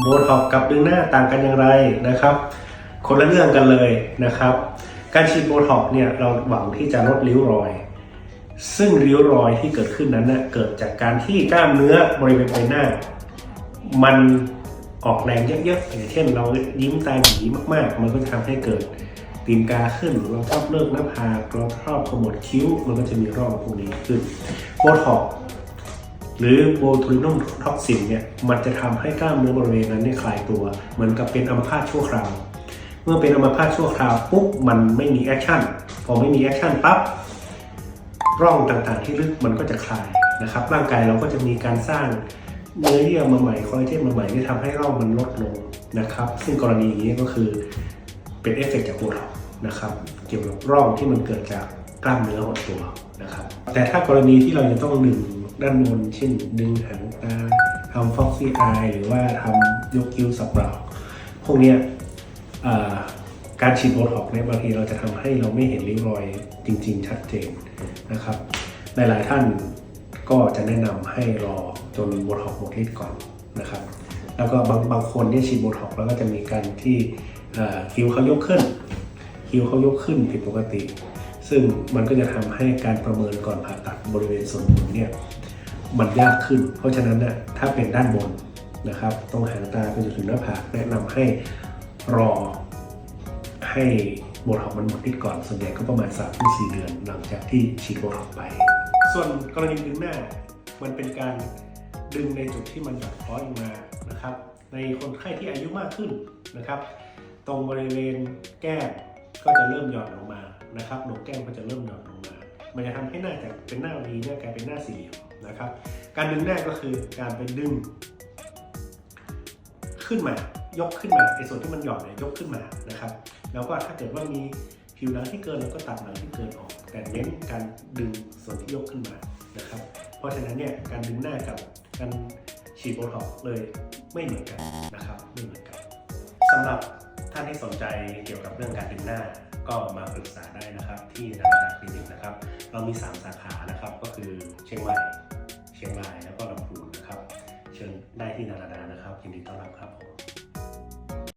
โบท็อกกับดึงหน้าต่างกันอย่างไรนะครับ คนละเรื่องกันเลยนะครับ การฉีดโบท็อกเนี่ยเราหวังที่จะลดริ้วรอย ซึ่งริ้วรอยที่เกิดขึ้นนั้นเน่เกิดจากการที่กล้ามเนื้อบริเวณใบหน้า มันออกแรงเยอะๆอย่างเช่น เรายิ้มตาหยีมากๆ มันก็จะทำให้เกิดตีนกาขึ้นเราชอบเลิกหน้าผากเราชอบขมวดคิ้ว มันก็จะมีร่องพวกนี้ขึ้นโบท็อก หรือโบทูลินอมท็อกซินเนี่ยมันจะทำให้กล้ามเนื้อบริเวณนั้นเนี่ยคลายตัว เหมือนกับเป็นอัมพาตชั่วคราว เมื่อเป็นอัมพาตชั่วคราวปุ๊บมันไม่มีแอคชั่นพอไม่มีแอคชั่นปั๊บร่องต่างๆที่ลึกมันก็จะคลายนะครับ ร่างกายเราก็จะมีการสร้างเนื้อเยื่อมาใหม่คอลลาเจนมาใหม่ที่ทำให้ร่องมันลดลงนะครับ ซึ่งกรณีนี้ก็คือเป็นเอฟเฟกต์จากโบท็อกนะครับ เกี่ยวกับร่องที่มันเกิดจาก กล้ามเนื้อหดตัวนะครับ แต่ถ้ากรณีที่เราจะต้องดึงด้านบนเช่น ดึงหางตาทำฟ็อกซี่อายหรือว่าทำยกคิ้วสับเปล่าพวกนี้การฉีดโบท็อกซ์เนี่ยบางทีเราจะทำให้เราไม่เห็นริ้วรอยจริง ๆ ชัดเจนนะครับ หลายๆท่านก็จะแนะนำให้รอจนโบท็อกซ์หมดฤทธิ์ก่อนนะครับ แล้วก็บางบางคนที่ฉีดโบท็อกซ์แล้วก็จะมีการที่คิ้วเขายกขึ้น คิ้วเขายกขึ้นผิดปกติ ซึ่งมันก็จะทำให้การประเมินก่อนผ่าตัดบริเวณส่วนบนเนี่ยมันยากขึ้น เพราะฉะนั้นนะถ้าเป็นด้านบนนะครับตรงหางตาไปจนถึงหน้าผากแนะนำให้รอให้โบท็อกมันหมดฤทธิ์ก่อนส่วนใหญ่ก็ประมาณ3-4ถึง4เดือนหลังจากที่ฉีดโบท็อกไป ส่วนกรณีดึงหน้ามันเป็นการดึงในจุดที่มันหย่อนคล้อยลงมานะครับ ในคนไข้ที่อายุมากขึ้นนะครับ ตรงบริเวณแก้ม ก็จะเริ่มหย่อนลงมานะครับหนกแก้มก็จะเริ่มหย่อนลงมา มันจะทำให้หน้าจากเป็นหน้าวีเนี่ยกลายเป็นหน้าสี่เหลี่ยมนะครับ การดึงหน้าก็คือการไปดึง ขึ้นมายกขึ้นมาไอ้ส่วนที่มันหย่อนเนี่ยยกขึ้นมานะครับ แล้วก็ถ้าเกิดว่ามีผิวหนังที่เกินเราก็ตัดหนังที่เกินออก แต่เน้นการดึงส่วนที่ยกขึ้นมานะครับ เพราะฉะนั้นเนี่ยการดึงหน้ากับการฉีดโบท็อกเลยไม่เหมือนกันนะครับไม่เหมือนกันสำหรับานที่สนใจเกี่ยวกับเรื่องการดึงหน้า ก็มาปรึกษาได้นะครับที่นาดาคลินิกนะครับ เรามี 3 สาขานะครับ ก็คือเชียงใหม่ เชียงรายแล้วก็ลำพูนนะครับ เชิญได้ที่นาดานะครับยินดีต้อนรับครับผม